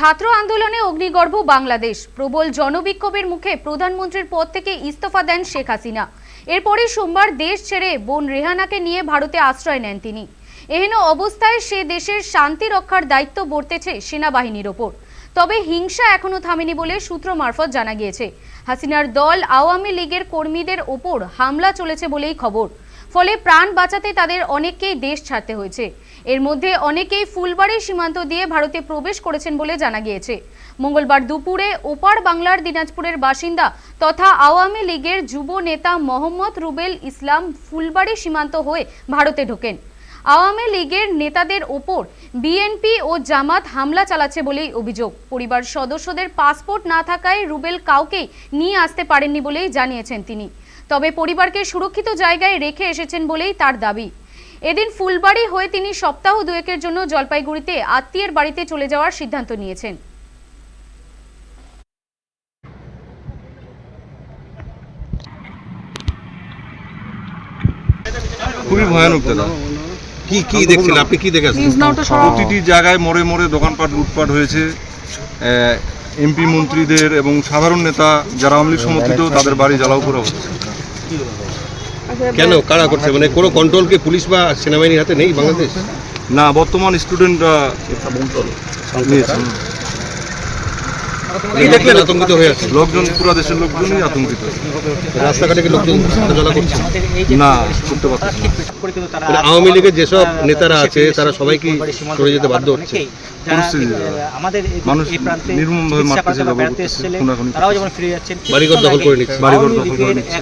ছাত্র আন্দোলনে অগ্নিগর্ভ বাংলাদেশ। প্রবল জনবিক্ষোভের মুখে প্রধানমন্ত্রীর পদ থেকে ইস্তফা দেন শেখ হাসিনা। এরপরে সোমবার দেশ ছেড়ে বোন রেহানাকে নিয়ে ভারতে আশ্রয় নেন তিনি। এহেন অবস্থায় সে দেশের শান্তি রক্ষার দায়িত্ব বর্তেছে সেনাবাহিনীর ওপর। তবে হিংসা এখনও থামেনি বলে সূত্র মারফত জানা গিয়েছে। হাসিনার দল আওয়ামী লীগের কর্মীদের ওপর হামলা চলেছে বলেই খবর। ফলে প্রাণ বাঁচাতে তাদের অনেককেই দেশ ছাড়তে হয়েছে। এর মধ্যে অনেকেই ফুলবাড়ি সীমান্ত দিয়ে ভারতে প্রবেশ করেছেন বলে জানা গিয়েছে। মঙ্গলবার দুপুরে ওপার বাংলার দিনাজপুরের বাসিন্দা তথা আওয়ামী লীগের যুব নেতা মোহাম্মদ রুবেল ইসলাম ফুলবাড়ি সীমান্ত হয়ে ভারতে ঢোকেন। আওয়ামী লীগের নেতাদের ওপর বিএনপি ও জামাত হামলা চালাচ্ছে বলেই অভিযোগ। পরিবার সদস্যদের পাসপোর্ট না থাকায় রুবেল কাউকেই নিয়ে আসতে পারেননি বলেই জানিয়েছেন তিনি। তবে পরিবারকে সুরক্ষিত জায়গায় রেখে এসেছেন বলেই তার দাবি। এদিন ফুলবাড়ি হয়ে তিনি সপ্তাহ দুয়েকের জন্য জলপাইগুড়িতে আত্মীয়ের বাড়িতে চলে যাওয়ার সিদ্ধান্ত নিয়েছেন। খুবই ভয়ানক দাদা। কি কি দেখছিলেন? আপনি কি দেখেছেন? প্রতিটি জায়গায় মোড়ে মোড়ে দোকানপাট লুটপাট হয়েছে। এমপি মন্ত্রীদের এবং সাধারণ নেতা যারা আওয়ামী লীগ সমর্থিত তাদের বাড়ি জ্বালাও করা হচ্ছে কেন? কারা করছে? মানে কোনো কন্ট্রোল কি পুলিশ বা সেনাবাহিনীর হাতে নেই বাংলাদেশ? না বর্তমান স্টুডেন্টরা আতঙ্কিত হয়ে আছে লোকজন পুরো দেশের লোকজনই আতঙ্কিত রাস্তাঘাটে কি লোকজন করছে? না করতে মানে আওয়ামী লীগের যেসব নেতারা আছে তারা সবাই কি সরে যেতে বাধ্য হচ্ছে? আমাদের মানুষ নির্মমভাবে মারতেছে, করাতে জবর বেড়াতে করতেছে, এসেছিলেন, খুনাখুনি তারাও যেমন ফিরে যাচ্ছেন বাড়িঘর দখল করে নিচ্ছে। বাড়িঘর দখল করে নিচ্ছে।